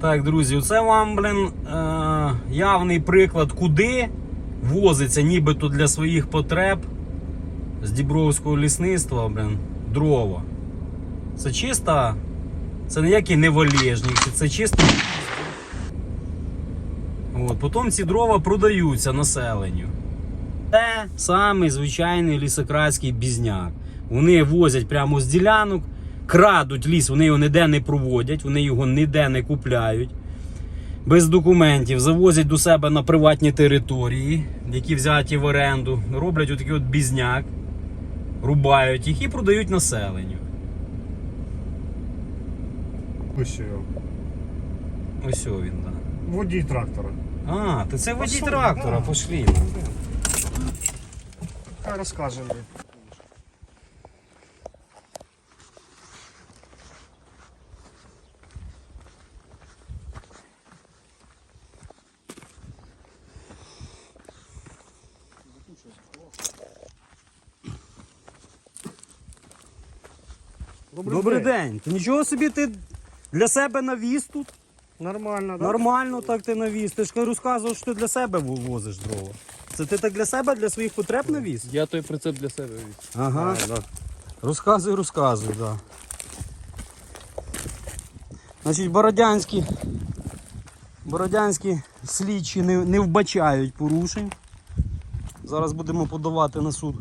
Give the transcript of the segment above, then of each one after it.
Так, друзі, це вам, блін, е, явний приклад, куди возиться нібито для своїх потреб з Дібровського лісництва, блін, дрова. Це чисто, це ніякий не валежник, це чисто. От, потім ці дрова продаються населенню. Це самий звичайний лісократський бізняк. Вони возять прямо з ділянок, крадуть ліс, вони його ніде не проводять, вони його ніде не купляють. Без документів завозять до себе на приватні території, які взяті в оренду, роблять отакий от бізняк, рубають їх і продають населенню. Ось його. Ось о він, так. Водій трактора. А, то це водій Пошов, трактора, да. пошлі. Хай розкаже мені. Добрий день. Ти нічого собі ти для себе навіз тут? Нормально, да? Нормально так ти навіз. Ти ж розказував, що ти для себе возиш дрова. Це ти так для себе, для своїх потреб навіз? Я той прицеп для себе віз. Ага. Розказуй, розказуй, так. Да. Значить, бородянські, бородянські слідчі не, не вбачають порушень. Зараз будемо подавати на суд,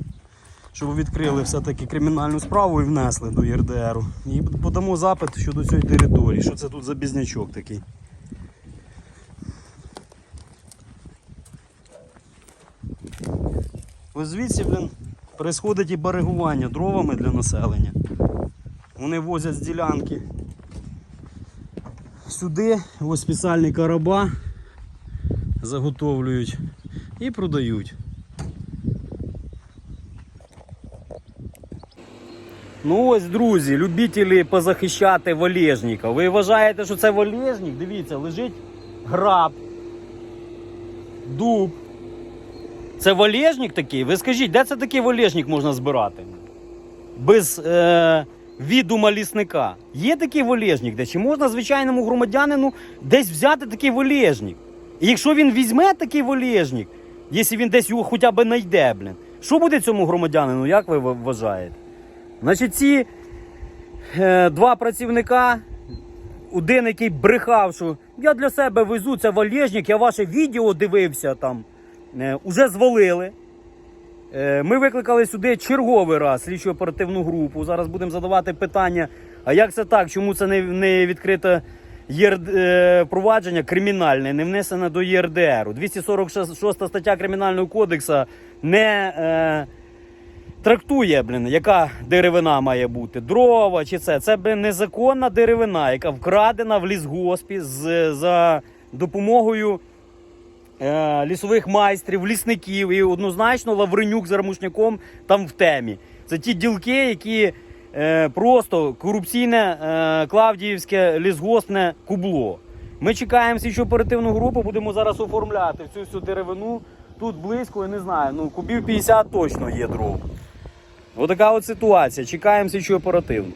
щоб відкрили все-таки кримінальну справу і внесли до ЄРДРу. І подамо запит щодо цієї території. Що це тут за бізнячок такий? Ось звідси, блін, происходить і баригування дровами для населення. Вони возять з ділянки сюди, ось спеціальні короба заготовлюють і продають. Ну ось, друзі, любителі позахищати валежника. Ви вважаєте, що це валежник? Дивіться, лежить граб, дуб. Це валежник такий? Ви скажіть, де це такий валежник можна збирати? Без е, відума лісника. Є такий валежник, де чи можна звичайному громадянину десь взяти такий валежник? І якщо він візьме такий валежник, якщо він десь його хоча б знайде, блін, що буде цьому громадянину, як ви вважаєте? Значить, ці е, два працівника, один, який брехав, що я для себе везу це валежник, я ваше відео дивився там, е, уже звалили. Е, Ми викликали сюди черговий раз слідчу оперативну групу. Зараз будемо задавати питання, а як це так? Чому це не, не відкрите ЄР... е, провадження кримінальне, не внесене до ЄРДРу? 246 стаття Кримінального кодексу не е, трактує, блін, яка деревина має бути. Дрова чи це. Це блін, незаконна деревина, яка вкрадена в лісгоспі з, за допомогою е, лісових майстрів, лісників і однозначно Лавренюк з Армушняком там в темі. Це ті ділки, які е, просто корупційне е, Клавдіївське лісгоспне кубло. Ми чекаємо слідчу оперативну групу, будемо зараз оформляти всю цю деревину. Тут близько, я не знаю, ну кубів 50 точно є дров. Отака от ситуація. Чекаємо слідчу оперативну.